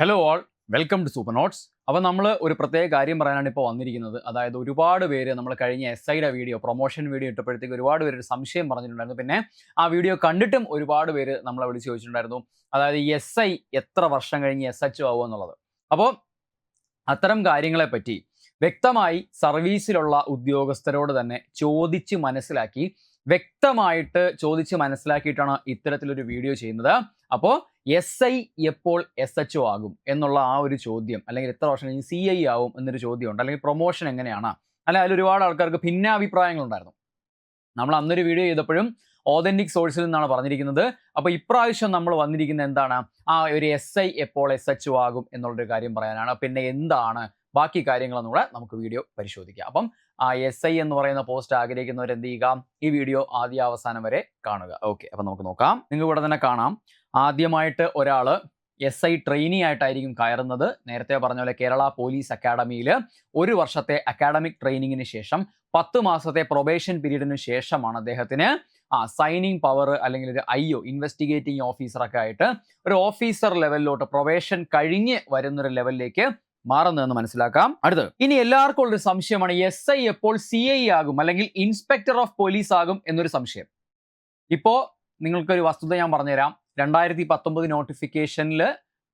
Hello all welcome to super notes അപ്പോൾ നമ്മൾ ഒരു പ്രത്യേക കാര്യം പറയാനാണ് ഇപ്പോൾ വന്നിരിക്കുന്നത്. അതായത് ഒരുപാട് പേര് നമ്മൾ കഴിഞ്ഞ എസ് ഐയുടെ വീഡിയോ പ്രൊമോഷൻ വീഡിയോ ഇട്ടപ്പോഴത്തേക്ക് ഒരുപാട് പേര് സംശയം പറഞ്ഞിട്ടുണ്ടായിരുന്നു. പിന്നെ ആ വീഡിയോ കണ്ടിട്ടും ഒരുപാട് പേര് നമ്മളെ വിളിച്ച് ചോദിച്ചിട്ടുണ്ടായിരുന്നു. അതായത് എസ് ഐ എത്ര വർഷം കഴിഞ്ഞ് എസ് എച്ച് ആവുക എന്നുള്ളത്. അപ്പോൾ അത്തരം കാര്യങ്ങളെപ്പറ്റി വ്യക്തമായി സർവീസിലുള്ള ഉദ്യോഗസ്ഥരോട് തന്നെ ചോദിച്ച് മനസ്സിലാക്കി വ്യക്തമായിട്ട് ചോദിച്ച് മനസ്സിലാക്കിയിട്ടാണ് ഇത്തരത്തിലൊരു വീഡിയോ ചെയ്യുന്നത്. അപ്പോൾ എസ് ഐ എപ്പോൾ എസ് എച്ച് ഒ ആകും എന്നുള്ള ആ ഒരു ചോദ്യം അല്ലെങ്കിൽ എത്ര വർഷം കഴിഞ്ഞ് സി ഐ ആവും എന്നൊരു ചോദ്യമുണ്ട് അല്ലെങ്കിൽ പ്രൊമോഷൻ എങ്ങനെയാണ്? അല്ല അതിൽ ഒരുപാട് ആൾക്കാർക്ക് ഭിന്നാഭിപ്രായങ്ങളുണ്ടായിരുന്നു. നമ്മൾ അന്നൊരു വീഡിയോ ചെയ്തപ്പോഴും ഓതന്റിക് സോഴ്സിൽ നിന്നാണ് പറഞ്ഞിരിക്കുന്നത്. അപ്പോൾ ഇപ്രാവശ്യം നമ്മൾ വന്നിരിക്കുന്നത് എന്താണ്? ആ ഒരു എസ് ഐ എപ്പോൾ എസ് എച്ച് ആകും എന്നുള്ളൊരു കാര്യം പറയാനാണ്. പിന്നെ എന്താണ്? ബാക്കി കാര്യങ്ങളെന്നും കൂടെ നമുക്ക് വീഡിയോ പരിശോധിക്കാം. അപ്പം ആ എസ് ഐ എന്ന് പറയുന്ന പോസ്റ്റ് ആഗ്രഹിക്കുന്നവർ എന്ത് ചെയ്യുക? ഈ വീഡിയോ ആദ്യ അവസാനം വരെ കാണുക. ഓക്കെ അപ്പം നമുക്ക് നോക്കാം. നിങ്ങൾക്ക് ഇവിടെ തന്നെ കാണാം. ആദ്യമായിട്ട് ഒരാൾ എസ് ഐ ട്രെയിനി ആയിട്ടായിരിക്കും കയറുന്നത്. നേരത്തെ പറഞ്ഞ പോലെ കേരള പോലീസ് അക്കാഡമിയിൽ ഒരു വർഷത്തെ അക്കാഡമിക് ട്രെയിനിങ്ങിന് ശേഷം പത്ത് മാസത്തെ പ്രൊബേഷൻ പീരീഡിന് ശേഷമാണ് അദ്ദേഹത്തിന് ആ സൈനിങ് പവർ അല്ലെങ്കിൽ ഒരു ഐ ഒ ഇൻവെസ്റ്റിഗേറ്റിംഗ് ഓഫീസറൊക്കെ ആയിട്ട് ഒരു ഓഫീസർ ലെവലിലോട്ട് പ്രൊബേഷൻ കഴിഞ്ഞ് വരുന്നൊരു ലെവലിലേക്ക് മാറുന്നതെന്ന് മനസ്സിലാക്കാം. അടുത്ത് ഇനി എല്ലാവർക്കും ഉള്ളൊരു സംശയമാണ് എസ് ഐ എപ്പോൾ സി ഐ ആകും അല്ലെങ്കിൽ ഇൻസ്പെക്ടർ ഓഫ് പോലീസ് ആകും എന്നൊരു സംശയം. ഇപ്പോൾ നിങ്ങൾക്കൊരു വസ്തുത ഞാൻ പറഞ്ഞുതരാം. രണ്ടായിരത്തി പത്തൊമ്പത് നോട്ടിഫിക്കേഷനിൽ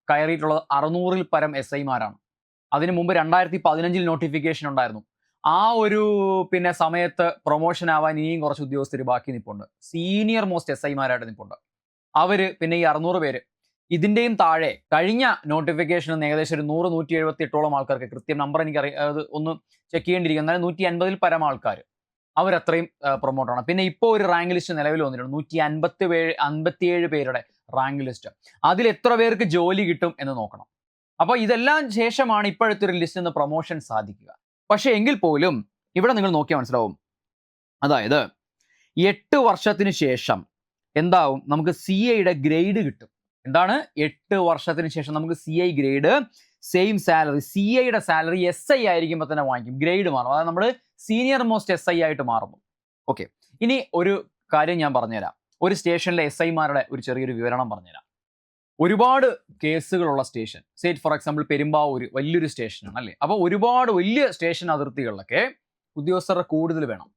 കയറിയിട്ടുള്ളത് അറുന്നൂറിൽ പരം എസ് ഐമാരാണ് അതിനു മുമ്പ് രണ്ടായിരത്തി പതിനഞ്ചിൽ നോട്ടിഫിക്കേഷൻ ഉണ്ടായിരുന്നു. ആ ഒരു പിന്നെ സമയത്ത് പ്രൊമോഷൻ ആവാൻ ഇനിയും കുറച്ച് ഉദ്യോഗസ്ഥർ ബാക്കി നിൽപ്പുണ്ട് സീനിയർ മോസ്റ്റ് എസ് ഐമാരായിട്ട് നിൽപ്പുണ്ട് അവർ പിന്നെ ഈ അറുന്നൂറ് പേര്. ഇതിന്റെയും താഴെ കഴിഞ്ഞ നോട്ടിഫിക്കേഷൻ ഏകദേശം ഒരു നൂറ് നൂറ്റി എഴുപത്തി എട്ടോളം ആൾക്കാർക്ക് കൃത്യം നമ്പർ എനിക്ക് അറിയാം അത് ഒന്ന് ചെക്ക് ചെയ്യേണ്ടിയിരിക്കും. എന്നാലും നൂറ്റി അൻപതിൽ പരം ആൾക്കാർ അവരത്രയും പ്രൊമോട്ടാണ് പിന്നെ ഇപ്പോൾ ഒരു റാങ്ക് ലിസ്റ്റ് നിലവിൽ വന്നിട്ടുണ്ട്. നൂറ്റി അൻപത്തി ഏഴ് അൻപത്തിയേഴ് പേരുടെ റാങ്ക് ലിസ്റ്റ് അതിൽ എത്ര പേർക്ക് ജോലി കിട്ടും എന്ന് നോക്കണം. അപ്പോൾ ഇതെല്ലാം ശേഷമാണ് ഇപ്പോഴത്തെ ഒരു ലിസ്റ്റിൽ നിന്ന് പ്രൊമോഷൻ സാധിക്കുക. പക്ഷേ എങ്കിൽ പോലും ഇവിടെ നിങ്ങൾ നോക്കിയാൽ മനസ്സിലാവും. അതായത് എട്ട് വർഷത്തിന് ശേഷം എന്താവും? നമുക്ക് സി ഐയുടെ ഗ്രേഡ് കിട്ടും. എന്താണ്? എട്ട് വർഷത്തിന് ശേഷം നമുക്ക് C I grade same salary C ഐയുടെ സാലറി എസ് ഐ ആയിരിക്കുമ്പോൾ തന്നെ വാങ്ങിക്കും. ഗ്രേഡ് മാറും. അതായത് നമ്മൾ സീനിയർ മോസ്റ്റ് എസ് ഐ ആയിട്ട് മാറുന്നു. ഓക്കെ ഇനി ഒരു കാര്യം ഞാൻ പറഞ്ഞുതരാം. ഒരു സ്റ്റേഷനിലെ എസ് ഐമാരുടെ ഒരു ചെറിയൊരു വിവരണം പറഞ്ഞുതരാം. ഒരുപാട് കേസുകളുള്ള station. Say for example Perumbavoor വലിയൊരു സ്റ്റേഷനാണ് അല്ലേ? അപ്പോൾ ഒരുപാട് വലിയ സ്റ്റേഷൻ അതിർത്തികളിലൊക്കെ ഉദ്യോഗസ്ഥരുടെ കൂടുതൽ വേണം.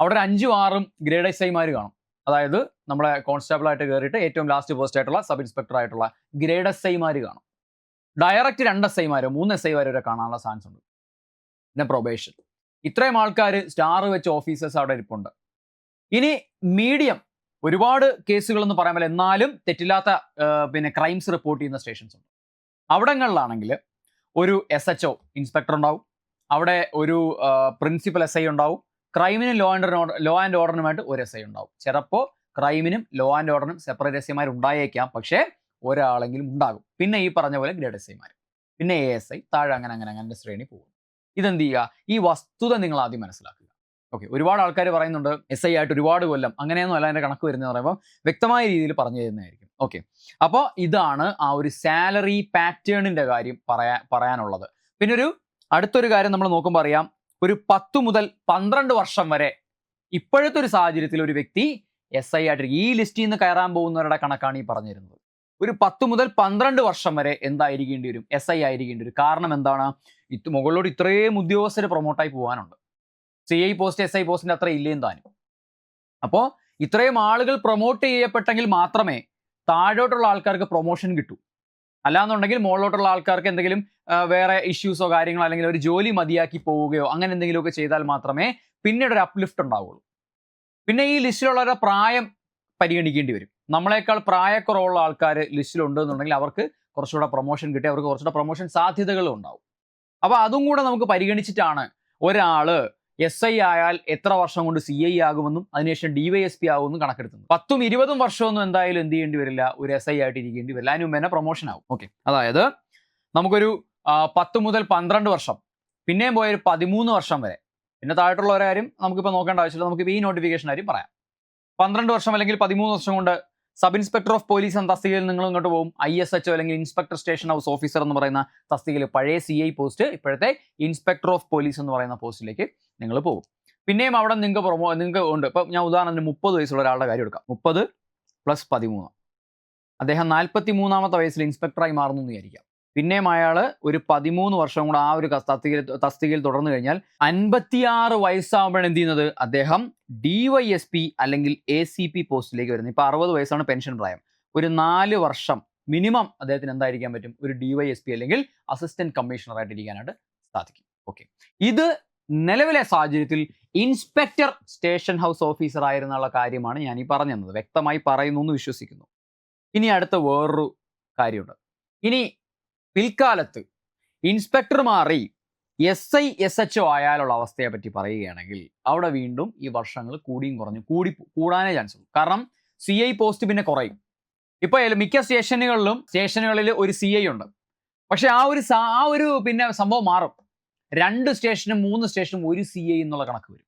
അവിടെ ഒരു അഞ്ചും ആറും ഗ്രേഡ് എസ് ഐമാർ കാണും. അതായത് നമ്മളെ കോൺസ്റ്റബിൾ ആയിട്ട് കയറിയിട്ട് ഏറ്റവും ലാസ്റ്റ് പോസ്റ്റ് ആയിട്ടുള്ള സബ് ഇൻസ്പെക്ടർ ആയിട്ടുള്ള ഗ്രേഡ് എസ് ഐമാർ കാണും. ഡയറക്റ്റ് രണ്ട് എസ് ഐമാരോ മൂന്ന് എസ് ഐമാരോ വരെ കാണാനുള്ള സാൻസ് ഉണ്ട്. പിന്നെ പ്രൊബേഷൻ ഇത്രയും ആൾക്കാർ സ്റ്റാർ വെച്ച് ഓഫീസേഴ്സ് അവിടെ ഇരിപ്പുണ്ട്. ഇനി മീഡിയം ഒരുപാട് കേസുകൾ എന്ന് പറയാൻ എന്നാലും തെറ്റില്ലാത്ത പിന്നെ ക്രൈംസ് റിപ്പോർട്ട് ചെയ്യുന്ന സ്റ്റേഷൻസ് ഉണ്ട്. അവിടങ്ങളിലാണെങ്കിൽ ഒരു എസ് എച്ച് ഒ ഇൻസ്പെക്ടർ ഉണ്ടാവും. അവിടെ ഒരു പ്രിൻസിപ്പൽ എസ് ഐ ഉണ്ടാവും. ക്രൈമിനും ലോ ആൻഡ് ലോ ആൻഡ് ഓർഡറിനുമായിട്ട് ഒരു എസ് ഐ ഉണ്ടാവും. ചിലപ്പോൾ ക്രൈമിനും ലോ ആൻഡ് ഓർഡറിനും സെപ്പറേറ്റ് എസ് ഐമാർ ഉണ്ടായേക്കാം. പക്ഷേ ഒരാളെങ്കിലും ഉണ്ടാകും. പിന്നെ ഈ പറഞ്ഞ പോലെ ഗ്രേഡ് എസ് ഐമാർ പിന്നെ എ എസ് ഐ താഴെ അങ്ങനെ അങ്ങനെ അങ്ങനെ ശ്രേണി പോകും. ഇതെന്ത് ചെയ്യുക? ഈ വസ്തുത നിങ്ങൾ ആദ്യം മനസ്സിലാക്കുക. ഓക്കെ ഒരുപാട് ആൾക്കാർ പറയുന്നുണ്ട് എസ് ഐ ആയിട്ട് ഒരുപാട് കൊല്ലം അങ്ങനെയൊന്നും അല്ല എന്റെ കണക്ക് വരുന്നത് പറയുമ്പോൾ വ്യക്തമായ രീതിയിൽ പറഞ്ഞു തരുന്നതായിരിക്കും. ഓക്കെ അപ്പോൾ ഇതാണ് ആ ഒരു സാലറി പാറ്റേണിന്റെ കാര്യം പറയാ പറയാനുള്ളത്. പിന്നെ ഒരു അടുത്തൊരു കാര്യം നമ്മൾ നോക്കുമ്പോൾ അറിയാം ഒരു പത്ത് മുതൽ പന്ത്രണ്ട് വർഷം വരെ ഇപ്പോഴത്തെ ഒരു സാഹചര്യത്തിൽ ഒരു വ്യക്തി എസ് ഐ ആയിട്ട് ഈ ലിസ്റ്റിൽ നിന്ന് കയറാൻ പോകുന്നവരുടെ കണക്കാണ് ഈ പറഞ്ഞിരുന്നത്. ഒരു പത്ത് മുതൽ പന്ത്രണ്ട് വർഷം വരെ എന്തായിരിക്കേണ്ടി വരും? എസ് ഐ ആയിരിക്കേണ്ടി വരും. കാരണം എന്താണ്? ഇത് മുകളിലോട്ട് ഇത്രയും ഉദ്യോഗസ്ഥർ പ്രൊമോട്ടായി പോകാനുണ്ട് C I post S I പോസ്റ്റിന്റെ അത്ര ഇല്ലേന്ന് താനും. അപ്പോൾ ഇത്രയും ആളുകൾ പ്രൊമോട്ട് ചെയ്യപ്പെട്ടെങ്കിൽ മാത്രമേ താഴോട്ടുള്ള ആൾക്കാർക്ക് പ്രൊമോഷൻ കിട്ടൂ. അല്ലാന്നുണ്ടെങ്കിൽ മുകളിലോട്ടുള്ള ആൾക്കാർക്ക് എന്തെങ്കിലും വേറെ ഇഷ്യൂസോ കാര്യങ്ങളോ അല്ലെങ്കിൽ ഒരു ജോലി മതിയാക്കി പോവുകയോ അങ്ങനെ എന്തെങ്കിലുമൊക്കെ ചെയ്താൽ മാത്രമേ പിന്നീട് ഒരു അപ്ലിഫ്റ്റ് ഉണ്ടാവുള്ളൂ. പിന്നെ ഈ ലിസ്റ്റിലുള്ളവരുടെ പ്രായം പരിഗണിക്കേണ്ടി വരും. നമ്മളെക്കാൾ പ്രായക്കുറവുള്ള ആൾക്കാർ ലിസ്റ്റിലുണ്ട് എന്നുണ്ടെങ്കിൽ അവർക്ക് കുറച്ചുകൂടെ പ്രൊമോഷൻ കിട്ടി അവർക്ക് കുറച്ചുകൂടെ പ്രൊമോഷൻ സാധ്യതകളും ഉണ്ടാവും. അപ്പോൾ അതും കൂടെ നമുക്ക് പരിഗണിച്ചിട്ടാണ് ഒരാൾ എസ് ഐ ആയാൽ എത്ര വർഷം കൊണ്ട് സി ഐ ആകുമെന്നും അതിനുശേഷം ഡി വൈ എസ് പി ആകുമെന്നും കണക്കെടുത്തുന്നത് പത്തും ഇരുപതും വർഷമൊന്നും എന്തായാലും എന്ത് ചെയ്യേണ്ടി വരില്ല. ഒരു എസ് ഐ ആയിട്ട് ഇരിക്കേണ്ടി വരില്ല. അതിന് മുമ്പ് പ്രൊമോഷൻ ആവും. ഓക്കെ അതായത് നമുക്കൊരു പത്ത് മുതൽ പന്ത്രണ്ട് വർഷം പിന്നെയും പോയൊരു പതിമൂന്ന് വർഷം വരെ. പിന്നെ താഴെയുള്ള കാര്യം നമുക്കിപ്പോൾ നോക്കേണ്ട ആവശ്യമില്ല. നമുക്ക് ഈ നോട്ടിഫിക്കേഷൻ ആയിരിക്കും പറയാം. പന്ത്രണ്ട് വർഷം അല്ലെങ്കിൽ പതിമൂന്ന് വർഷം കൊണ്ട് സബ് ഇൻസ്പെക്ടർ ഓഫ് പോലീസ് എന്ന തസ്തികയിൽ നിങ്ങൾ ഇങ്ങോട്ട് പോകും. ഐ എസ് എച്ച് അല്ലെങ്കിൽ ഇൻസ്പെക്ടർ സ്റ്റേഷൻ ഹൗസ് ഓഫീസർ എന്ന് പറയുന്ന തസ്തികയിൽ പഴയ സി ഐ പോസ്റ്റ് ഇപ്പോഴത്തെ ഇൻസ്പെക്ടർ ഓഫ് പോലീസ് എന്ന് പറയുന്ന പോസ്റ്റിലേക്ക് നിങ്ങൾ പോകും. പിന്നെയും അവിടെ നിങ്ങൾക്ക് പ്രൊമോ നിങ്ങൾക്ക് ഉണ്ട്. ഇപ്പം ഞാൻ ഉദാഹരണത്തിന് മുപ്പത് വയസ്സുള്ള ഒരാളുടെ കാര്യം എടുക്കാം. മുപ്പത് പ്ലസ് പതിമൂന്ന്. അദ്ദേഹം നാൽപ്പത്തി മൂന്നാമത്തെ വയസ്സിൽ ഇൻസ്പെക്ടറായി മാറുന്നു എന്ന് വിചാരിക്കാം. പിന്നെയും അയാൾ ഒരു പതിമൂന്ന് വർഷം കൂടെ ആ ഒരു തസ്തികയിൽ തസ്തികയിൽ തുടർന്നു കഴിഞ്ഞാൽ അൻപത്തിയാറ് വയസ്സാകുമ്പോഴാണ് എന്ത് ചെയ്യുന്നത്? അദ്ദേഹം ഡി വൈ എസ് പി അല്ലെങ്കിൽ എ സി പി പോസ്റ്റിലേക്ക് വരുന്നത്. ഇപ്പോൾ അറുപത് വയസ്സാണ് പെൻഷൻ പ്രായം. ഒരു നാല് വർഷം മിനിമം അദ്ദേഹത്തിന് എന്തായിരിക്കാൻ പറ്റും? ഒരു ഡി വൈ എസ് പി അല്ലെങ്കിൽ അസിസ്റ്റന്റ് കമ്മീഷണർ ആയിട്ട് ഇരിക്കാനായിട്ട് സാധിക്കും. ഓക്കെ. ഇത് നിലവിലെ സാഹചര്യത്തിൽ ഇൻസ്പെക്ടർ സ്റ്റേഷൻ ഹൗസ് ഓഫീസർ ആയിരുന്നുള്ള കാര്യമാണ് ഞാൻ ഈ പറഞ്ഞു തന്നത് വ്യക്തമായി പറയുന്നു എന്ന് വിശ്വസിക്കുന്നു. ഇനി അടുത്ത വേറൊരു കാര്യമുണ്ട്. ഇനി പിൽക്കാലത്ത് ഇൻസ്പെക്ടർ മാറി S I S H O ആയാലുള്ള അവസ്ഥയെ പറ്റി പറയുകയാണെങ്കിൽ അവിടെ വീണ്ടും ഈ വർഷങ്ങൾ കൂടിയും കുറഞ്ഞു കൂടി കൂടാനേ ചാൻസ് ഉള്ളൂ. കാരണം സി ഐ പോസ്റ്റ് പിന്നെ കുറയും. ഇപ്പൊ മിക്ക സ്റ്റേഷനുകളിലും സ്റ്റേഷനുകളിൽ ഒരു സി ഐ ഉണ്ട്. പക്ഷെ ആ ഒരു ആ ഒരു പിന്നെ സംഭവം മാറും. രണ്ട് സ്റ്റേഷനും മൂന്ന് സ്റ്റേഷനും ഒരു സി ഐ എന്നുള്ള കണക്ക് വരും.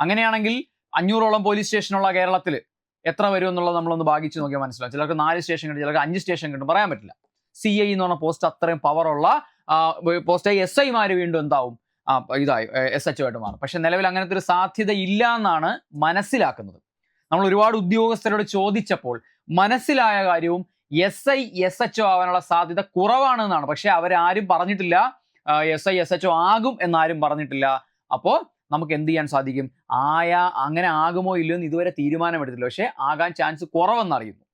അങ്ങനെയാണെങ്കിൽ അഞ്ഞൂറോളം പോലീസ് സ്റ്റേഷനുള്ള കേരളത്തിൽ എത്ര വരും എന്നുള്ളത് നമ്മളൊന്ന് ഭാഗിച്ച് നോക്കിയാൽ മനസ്സിലാവും. ചിലർക്ക് നാല് സ്റ്റേഷൻ കിട്ടും ചിലർക്ക് അഞ്ച് സ്റ്റേഷൻ കിട്ടും. പറയാൻ പറ്റില്ല. സി ഐ എന്ന് പറഞ്ഞ പോസ്റ്റ് അത്രയും പവറുള്ള പോസ്റ്റ് എസ് ഐമാർ വീണ്ടും എന്താവും? ഇതായി എസ് എച്ച് ആയിട്ട് മാറും. പക്ഷെ നിലവിൽ അങ്ങനത്തെ ഒരു സാധ്യത ഇല്ല എന്നാണ് മനസ്സിലാക്കുന്നത്. നമ്മൾ ഒരുപാട് ഉദ്യോഗസ്ഥരോട് ചോദിച്ചപ്പോൾ മനസ്സിലായ കാര്യവും എസ് ഐ എസ് എച്ച് ആവാനുള്ള സാധ്യത കുറവാണെന്നാണ് പക്ഷെ അവരാരും പറഞ്ഞിട്ടില്ല എസ് ഐ എസ് എച്ച് ആകും എന്നാരും പറഞ്ഞിട്ടില്ല. അപ്പോൾ നമുക്ക് എന്ത് ചെയ്യാൻ സാധിക്കും? ആയാ അങ്ങനെ ആകുമോ ഇല്ലയോ എന്ന് ഇതുവരെ തീരുമാനമെടുത്തില്ല. പക്ഷേ ആകാൻ ചാൻസ് കുറവെന്നറിയുന്നു.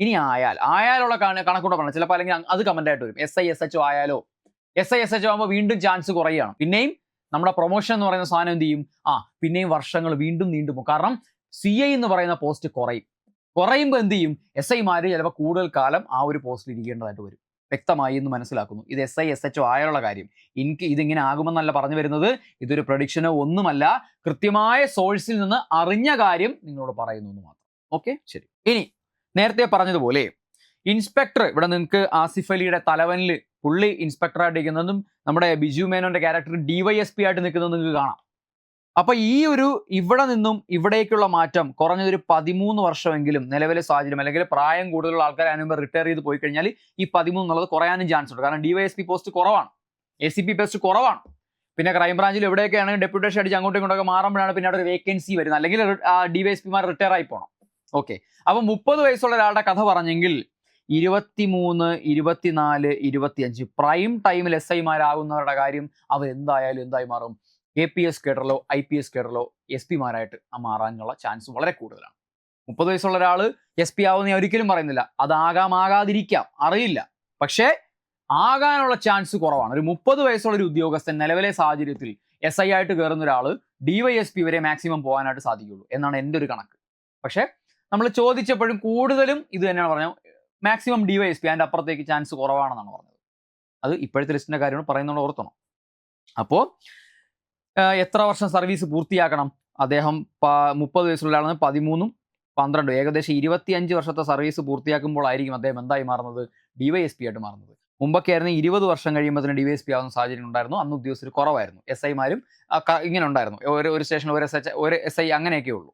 ഇനി ആയാൽ ആയാലുള്ള കണ- കണക്കൂടെ പറഞ്ഞു ചിലപ്പോൾ അല്ലെങ്കിൽ അത് കമന്റ് ആയിട്ട് വരും. എസ് ഐ എസ് എച്ച് ആയാലോ? എസ് ഐ എസ് എച്ച് ആകുമ്പോൾ വീണ്ടും ചാൻസ് കുറയുകയാണ്. പിന്നെയും നമ്മുടെ പ്രൊമോഷൻ എന്ന് പറയുന്ന സാധനം എന്ത് ചെയ്യും? ആ പിന്നെയും വർഷങ്ങൾ വീണ്ടും നീണ്ടു പോകും. കാരണം സി ഐ എന്ന് പറയുന്ന പോസ്റ്റ് കുറയും. കുറയുമ്പോൾ എന്ത് ചെയ്യും? എസ് ഐമാർ ചിലപ്പോൾ കൂടുതൽ കാലം ആ ഒരു പോസ്റ്റിൽ ഇരിക്കേണ്ടതായിട്ട് വരും. വ്യക്തമായി എന്ന് മനസ്സിലാക്കുന്നു. ഇത് എസ് ഐ എസ് എച്ച് ആയാലുള്ള കാര്യം. എനിക്ക് ഇതിങ്ങനെ ആകുമെന്നല്ല പറഞ്ഞു വരുന്നത്. ഇതൊരു പ്രൊഡിക്ഷനോ ഒന്നുമല്ല. കൃത്യമായ സോഴ്സിൽ നിന്ന് അറിഞ്ഞ കാര്യം നിങ്ങളോട് പറയുന്നു എന്ന് മാത്രം. ഓക്കെ ശരി. ഇനി നേരത്തെ പറഞ്ഞതുപോലെ ഇൻസ്പെക്ടർ ഇവിടെ നിങ്ങൾക്ക് ആസിഫ് അലിയുടെ തലവനിൽ പുള്ളി ഇൻസ്പെക്ടറായിട്ട് ഇരിക്കുന്നതും നമ്മുടെ ബിജു മേനോന്റെ ക്യാരക്ടർ ഡിവൈഎസ്പി ആയിട്ട് നിൽക്കുന്നതും നിങ്ങൾക്ക് കാണാം. അപ്പൊ ഈ ഒരു ഇവിടെ നിന്നും ഇവിടേക്കുള്ള മാറ്റം കുറഞ്ഞൊരു പതിമൂന്ന് വർഷമെങ്കിലും നിലവിലെ സാഹചര്യം അല്ലെങ്കിൽ പ്രായം കൂടുതലുള്ള ആൾക്കാർ അതിനുമ്പോൾ റിട്ടയർ ചെയ്ത് പോയി കഴിഞ്ഞാൽ ഈ പതിമൂന്ന് എന്നുള്ളത് കുറയാനും ചാൻസ് ഉണ്ട്. കാരണം ഡിവൈഎസ്പി പോസ്റ്റ് കുറവാണ്. എ സി പി പോസ്റ്റ് കുറവാണ്. പിന്നെ ക്രൈംബ്രാഞ്ചിൽ എവിടെയൊക്കെയാണ് ഡെപ്യൂട്ടേഷൻ അടിച്ച് അങ്ങോട്ടും ഇങ്ങോട്ടൊക്കെ മാറുമ്പോഴാണ് പിന്നെ അവിടെ വേക്കൻസി വരുന്നത്. അല്ലെങ്കിൽ ഡിവൈഎസ്പിമാർ റിട്ടയർ ആയി പോകണം ഓക്കെ അപ്പൊ മുപ്പത് വയസ്സുള്ള ഒരാളുടെ കഥ പറഞ്ഞെങ്കിൽ ഇരുപത്തിമൂന്ന് ഇരുപത്തിനാല് ഇരുപത്തിയഞ്ച് പ്രൈം ടൈമിൽ എസ് ഐമാരാകുന്നവരുടെ കാര്യം അവർ എന്തായാലും എന്തായി മാറും? എ പി എസ് കേഡറിലോ ഐ പി എസ് കേഡറിലോ എസ് പിമാരായിട്ട് മാറാനുള്ള ചാൻസ് വളരെ കൂടുതലാണ്. മുപ്പത് വയസ്സുള്ള ഒരാൾ എസ് പി ആവുന്ന ഒരിക്കലും പറയുന്നില്ല. അതാകാമാകാതിരിക്കാം അറിയില്ല. പക്ഷേ ആകാനുള്ള ചാൻസ് കുറവാണ്. ഒരു മുപ്പത് വയസ്സുള്ള ഒരു ഉദ്യോഗസ്ഥൻ നിലവിലെ സാഹചര്യത്തിൽ എസ് ഐ ആയിട്ട് കയറുന്ന ഒരാൾ ഡി വൈ എസ് പി വരെ മാക്സിമം പോകാനായിട്ട് സാധിക്കുള്ളൂ. എന്നാണ് എന്റെ ഒരു കണക്ക്. പക്ഷേ നമ്മൾ ചോദിച്ചപ്പോഴും കൂടുതലും ഇത് തന്നെയാണ് പറഞ്ഞത്. മാക്സിമം ഡിവൈഎസ് പി അതിന്റെ അപ്പുറത്തേക്ക് ചാൻസ് കുറവാണെന്നാണ് പറഞ്ഞത്. അത് ഇപ്പോഴത്തെ ലിസ്റ്റിന്റെ കാര്യമാണ് പറയുന്നത് ഓർത്തണം. അപ്പോൾ എത്ര വർഷം സർവീസ് പൂർത്തിയാക്കണം? അദ്ദേഹം മുപ്പത് വയസ്സുള്ള ആളാണ് പതിമൂന്നും പന്ത്രണ്ടും. ഏകദേശം ഇരുപത്തിയഞ്ച് വർഷത്തെ സർവീസ് പൂർത്തിയാക്കുമ്പോഴായിരിക്കും അദ്ദേഹം എന്തായി മാറുന്നത്? ഡിവൈഎസ് പി ആയിട്ട് മാറുന്നത്. മുമ്പൊക്കെ ആയിരുന്നു ഇരുപത് വർഷം കഴിയുമ്പോൾ തന്നെ ഡിവൈഎസ് പി ആവുന്ന സാഹചര്യം ഉണ്ടായിരുന്നു. അന്ന് ഉദ്യോഗസ്ഥർ കുറവായിരുന്നു. എസ് ഐമാരും ഇങ്ങനെ ഉണ്ടായിരുന്നു. ഒരു ഒരു സ്റ്റേഷനിൽ ഒരു എസ് എച്ച് ഒരു എസ് ഐ അങ്ങനെയൊക്കെ ഉള്ളൂ.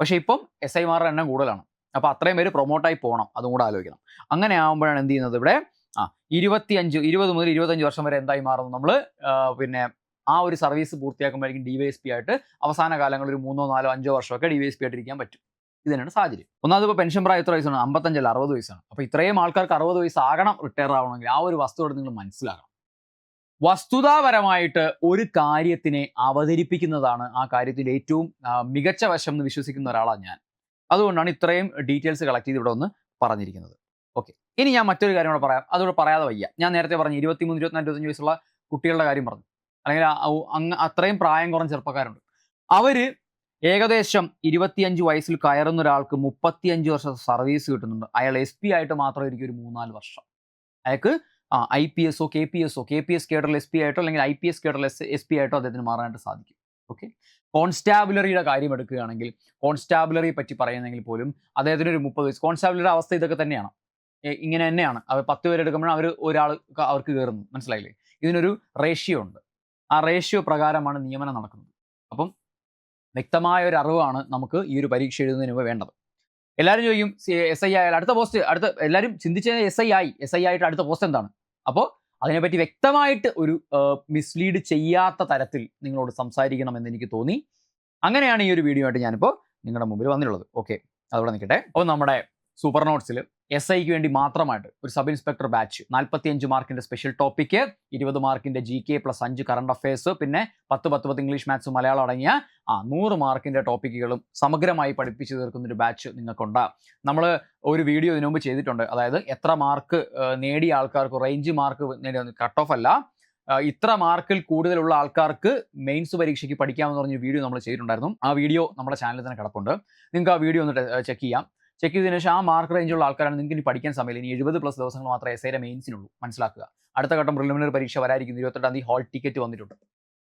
പക്ഷേ ഇപ്പം എസ് ഐമാരുടെ എണ്ണം കൂടുതലാണ്. അപ്പോൾ അത്രയും പേര് പ്രൊമോട്ടായി പോകണം. അതും കൂടെ ആലോചിക്കണം. അങ്ങനെ ആകുമ്പോഴാണ് എന്ത് ചെയ്യുന്നത് ഇവിടെ? ആ ഇരുപത്തിയഞ്ച് ഇരുപത് മുതൽ ഇരുപത്തഞ്ച് വർഷം വരെ എന്തായി മാറുന്നു? നമ്മൾ പിന്നെ ആ ഒരു സർവീസ് പൂർത്തിയാക്കുമ്പോഴേക്കും എസ് പി ആയിട്ട് അവസാന കാലങ്ങളിൽ ഒരു മൂന്നോ നാലോ അഞ്ചോ വർഷമൊക്കെ ഡി വൈ എസ് പി ആയിട്ട് ഇരിക്കാൻ പറ്റും. ഇതിനാണ് സാഹചര്യം. ഒന്നാമത് ഇപ്പോൾ പെൻഷൻ പ്രായം എത്ര വയസ്സാണ്? അമ്പത്തഞ്ചല്ല അറുപത് വയസ്സാണ്. അപ്പോൾ ഇത്രയും ആൾക്കാർക്ക് അറുപത് വയസ്സാകണം റിട്ടയർ ആവണമെങ്കിൽ ആ ഒരു വസ്തുവോട് നിങ്ങൾ മനസ്സിലാക്കണം. വസ്തുതാപരമായിട്ട് ഒരു കാര്യത്തിനെ അവതരിപ്പിക്കുന്നതാണ് ആ കാര്യത്തിൽ ഏറ്റവും മികച്ച വശം എന്ന് വിശ്വസിക്കുന്ന ഒരാളാണ് ഞാൻ. അതുകൊണ്ടാണ് ഇത്രയും ഡീറ്റെയിൽസ് കളക്ട് ചെയ്ത് ഇവിടെ ഒന്ന് പറഞ്ഞിരിക്കുന്നത്. ഓക്കെ. ഇനി ഞാൻ മറ്റൊരു കാര്യം കൂടെ പറയാം. അതുകൂടെ പറയാതെ വയ്യ. ഞാൻ നേരത്തെ പറഞ്ഞു ഇരുപത്തിമൂന്ന് ഇരുപത്തിനാല് ഇരുപത്തഞ്ച് വയസ്സുള്ള കുട്ടികളുടെ കാര്യം പറഞ്ഞു. അല്ലെങ്കിൽ അങ്ങ് അത്രയും പ്രായം കുറഞ്ഞ ചെറുപ്പക്കാരുണ്ട്. അവർ ഏകദേശം ഇരുപത്തിയഞ്ച് വയസ്സിൽ കയറുന്ന ഒരാൾക്ക് മുപ്പത്തിയഞ്ച് വർഷത്തെ സർവീസ് കിട്ടുന്നുണ്ട്. അയാൾ എസ് പി ആയിട്ട് മാത്രമായിരിക്കും ഒരു മൂന്നാൽ വർഷം. അയാൾക്ക് ഐ പി എസോ കെ പി എസോ കെ പി എസ് കേഡറിൽ എസ് പി ആയിട്ടോ അല്ലെങ്കിൽ ഐ പി എസ് കേഡറിൽ എസ് എസ് പി ആയിട്ടോ അദ്ദേഹത്തിന് മാറാനായിട്ട് സാധിക്കും. ഓക്കെ? കോൺസ്റ്റാബുലറിയുടെ കാര്യം എടുക്കുകയാണെങ്കിൽ കോൺസ്റ്റാബുലറി പറ്റി പറയുന്നെങ്കിൽ പോലും അദ്ദേഹത്തിന് ഒരു മുപ്പത് വയസ്സ്. കോൺസ്റ്റാബുലറിയുടെ അവസ്ഥ ഇതൊക്കെ തന്നെയാണ്. ഇങ്ങനെ തന്നെയാണ്. അവർ പത്ത് പേര് എടുക്കുമ്പോൾ അവർ ഒരാൾ അവർക്ക് കയറുന്നു മനസ്സിലായില്ലേ? ഇതിനൊരു റേഷ്യോ ഉണ്ട്. ആ റേഷ്യോ പ്രകാരമാണ് നിയമനം നടക്കുന്നത്. അപ്പം വ്യക്തമായ ഒരു അറിവാണ് നമുക്ക് ഈ ഒരു പരീക്ഷ എഴുതുന്നതിന് മുമ്പ് വേണ്ടത്. എല്ലാവരും ചോദിക്കും എസ് ഐ ആയാലും അടുത്ത പോസ്റ്റ് അടുത്ത എല്ലാവരും ചിന്തിച്ചത് എസ് ഐ ആയി. എസ് ഐ ആയിട്ട് അടുത്ത പോസ്റ്റ് എന്താണ്? അപ്പോൾ അതിനെപ്പറ്റി വ്യക്തമായിട്ട് ഒരു മിസ്ലീഡ് ചെയ്യാത്ത തരത്തിൽ നിങ്ങളോട് സംസാരിക്കണം എന്ന് എനിക്ക് തോന്നി. അങ്ങനെയാണ് ഈ ഒരു വീഡിയോ ആയിട്ട് ഞാനിപ്പോൾ നിങ്ങളുടെ മുമ്പിൽ വന്നിട്ടുള്ളത്. ഓക്കെ അതവിടെ നിൽക്കട്ടെ. അപ്പോൾ നമ്മുടെ സൂപ്പർ നോട്ട്സിൽ എസ് ഐക്ക് വേണ്ടി മാത്രമായിട്ട് ഒരു സബ് ഇൻസ്പെക്ടർ ബാച്ച്. നാൽപ്പത്തിയഞ്ച് മാർക്കിന്റെ സ്പെഷ്യൽ ടോപ്പിക്ക് ഇരുപത് മാർക്കിന്റെ ജി കെ പ്ലസ് അഞ്ച് കറണ്ട് അഫയേഴ്സ് പിന്നെ പത്ത് പത്ത് പത്ത് ഇംഗ്ലീഷ് മാത്സ് മലയാളം അടങ്ങിയ ആ നൂറ് മാർക്കിന്റെ ടോപ്പിക്കുകളും സമഗ്രമായി പഠിപ്പിച്ചു തീർക്കുന്ന ഒരു ബാച്ച് നിങ്ങൾക്കുണ്ട്. നമ്മൾ ഒരു വീഡിയോ ഇതിനു മുമ്പ് ചെയ്തിട്ടുണ്ട്. അതായത് എത്ര മാർക്ക് നേടിയ ആൾക്കാർക്ക് റേഞ്ച് മാർക്ക് നേടിയ കട്ട് ഓഫ് അല്ല ഇത്ര മാർക്കിൽ കൂടുതലുള്ള ആൾക്കാർക്ക് മെയിൻസ് പരീക്ഷയ്ക്ക് പഠിക്കാമെന്ന് പറഞ്ഞ വീഡിയോ നമ്മൾ ചെയ്തിട്ടുണ്ടായിരുന്നു. ആ വീഡിയോ നമ്മുടെ ചാനലിൽ തന്നെ കിടപ്പുണ്ട്. നിങ്ങൾക്ക് ആ വീഡിയോ ഒന്ന് ചെക്ക് ചെയ്യാം. ചെക്ക് ചെയ്തതിനു ശേഷം ആ മാർക്ക് റേഞ്ചുള്ള ആൾക്കാരാണ് നിങ്ങൾക്ക് ഇനി പഠിക്കാൻ സമയമില്ല ഇനി എഴുപത് പ്ലസ് ദിവസങ്ങൾ മാത്രമേ എസ് ഐയുടെ മെയിൻസിനുള്ളൂ മനസ്സിലാക്കുക. അടുത്ത ഘട്ടം പ്രിലിമിനറി പരീക്ഷ വരായിരിക്കുന്നു ഇരുപത്തെട്ടാം തീയതി ഹാൾ ടിക്കറ്റ് വന്നിട്ടുണ്ട്.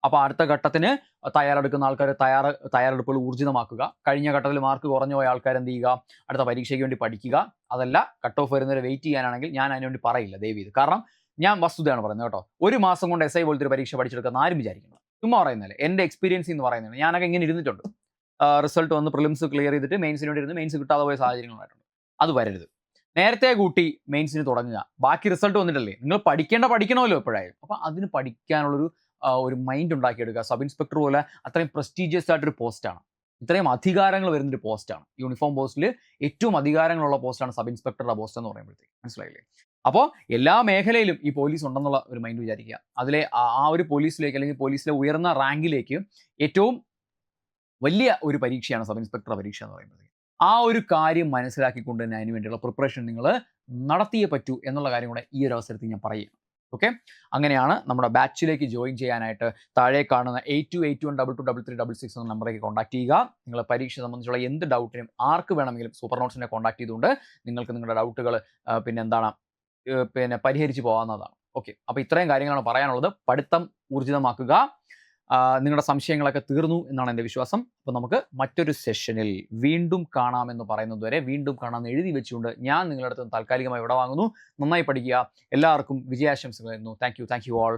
അപ്പോൾ അടുത്ത ഘട്ടത്തിന് തയ്യാറെടുക്കുന്ന ആൾക്കാർ തയ്യാറ് തയ്യാറെടുപ്പുകൾ ഊർജിതമാക്കുക കഴിഞ്ഞ ഘട്ടത്തിൽ മാർക്ക് കുറഞ്ഞു പോയ ആൾക്കാർ എന്ത് ചെയ്യുക? അടുത്ത പരീക്ഷയ്ക്ക് വേണ്ടി പഠിക്കുക. അതല്ല കട്ട് ഓഫ് വരുന്നവരെ വെയിറ്റ് ചെയ്യാനാണെങ്കിൽ ഞാൻ അതിനുവേണ്ടി പറയില്ല ദയവ് ചെയ്ത്. കാരണം ഞാൻ വസ്തുതയാണ് പറയുന്നത് കേട്ടോ. ഒരു മാസം കൊണ്ട് എസ് ഐ പോലത്തെ ഒരു പരീക്ഷ പഠിച്ചെടുക്കുന്ന ആരും വിചാരിക്കുന്നത് ചുമ്മാ പറയുന്നില്ല എന്റെ എക്സ്പീരിയൻസ് എന്ന് പറയുന്നത് ഞാനൊക്കെ ഇങ്ങനെ ഇരുന്നിട്ടുണ്ട്. റിസൾട്ട് വന്ന് പ്രിലിംസ് ക്ലിയർ ചെയ്തിട്ട് മെയിൻസിന് വേണ്ടി ഇരുന്ന് മെയിൻസ് കിട്ടാതെ പോയ സാഹചര്യങ്ങളുണ്ടായിട്ടുണ്ട് അത് വരരുത്. നേരത്തെ കൂട്ടി മെയിൻസിന് തുടങ്ങുക. ബാക്കി റിസൾട്ട് വന്നിട്ടല്ലേ? നിങ്ങൾ പഠിക്കേണ്ട പഠിക്കണമല്ലോ എപ്പോഴായാലും അപ്പം അതിന് പഠിക്കാനുള്ളൊരു ഒരു മൈൻഡ് ഉണ്ടാക്കിയെടുക്കുക. സബ് ഇൻസ്പെക്ടർ പോലെ അത്രയും പ്രസ്റ്റീജിയസ് ആയിട്ടൊരു പോസ്റ്റാണ് ഇത്രയും അധികാരങ്ങൾ വരുന്നൊരു പോസ്റ്റാണ് യൂണിഫോം പോസ്റ്റിൽ ഏറ്റവും അധികാരങ്ങളുള്ള പോസ്റ്റാണ് സബ് ഇൻസ്പെക്ടറുടെ പോസ്റ്റ് എന്ന് പറയുമ്പോഴത്തേക്ക്. മനസ്സിലായില്ലേ? അപ്പോൾ എല്ലാ മേഖലയിലും ഈ പോലീസ് ഉണ്ടെന്നുള്ള ഒരു മൈൻഡ് വിചാരിക്കുക. അതിലെ ആ ഒരു പോലീസിലേക്ക് അല്ലെങ്കിൽ പോലീസിലെ ഉയർന്ന റാങ്കിലേക്ക് ഏറ്റവും വലിയ ഒരു പരീക്ഷയാണ് സബ് ഇൻസ്പെക്ടർ പരീക്ഷ എന്ന് പറയുന്നത്. ആ ഒരു കാര്യം മനസ്സിലാക്കിക്കൊണ്ട് തന്നെ അതിന് വേണ്ടിയുള്ള പ്രിപ്പറേഷൻ നിങ്ങൾ നടത്തിയേ പറ്റൂ എന്നുള്ള കാര്യം കൂടെ ഈ ഒരു അവസരത്തിൽ ഞാൻ പറയുക ഓക്കെ അങ്ങനെയാണ് നമ്മുടെ ബാച്ചിലേക്ക് ജോയിൻ ചെയ്യാനായിട്ട് താഴെ കാണുന്ന eight two eight one double two double three double six എന്ന നമ്പറിലേക്ക് കോൺടാക്ട് ചെയ്യുക. നിങ്ങൾ പരീക്ഷ സംബന്ധിച്ചുള്ള എന്ത് ഡൗട്ടിനും ആർക്ക് വേണമെങ്കിലും സൂപ്പർ നോട്ട്സിനെ കോൺടാക്ട് ചെയ്തുകൊണ്ട് നിങ്ങൾക്ക് നിങ്ങളുടെ ഡൗട്ടുകൾ പിന്നെ എന്താണ് പിന്നെ പരിഹരിച്ച് പോകാവുന്നതാണ്. ഓക്കെ അപ്പോൾ ഇത്രയും കാര്യങ്ങളാണ് പറയാനുള്ളത്. പഠിത്തം ഊർജിതമാക്കുക. നിങ്ങളുടെ സംശയങ്ങളൊക്കെ തീർന്നു എന്നാണ് എന്റെ വിശ്വാസം. അപ്പോൾ നമുക്ക് മറ്റൊരു സെഷനിൽ വീണ്ടും കാണാമെന്ന് പറയുന്നത് വരെ വീണ്ടും കാണാമെന്ന് എഴുതി വെച്ചുകൊണ്ട് ഞാൻ നിങ്ങളുടെ അടുത്ത് താൽക്കാലികമായി ഇവിടെ വാങ്ങുന്നു. നന്നായി പഠിക്കുക. എല്ലാവർക്കും വിജയാശംസകളായിരുന്നു thank you. Thank you all.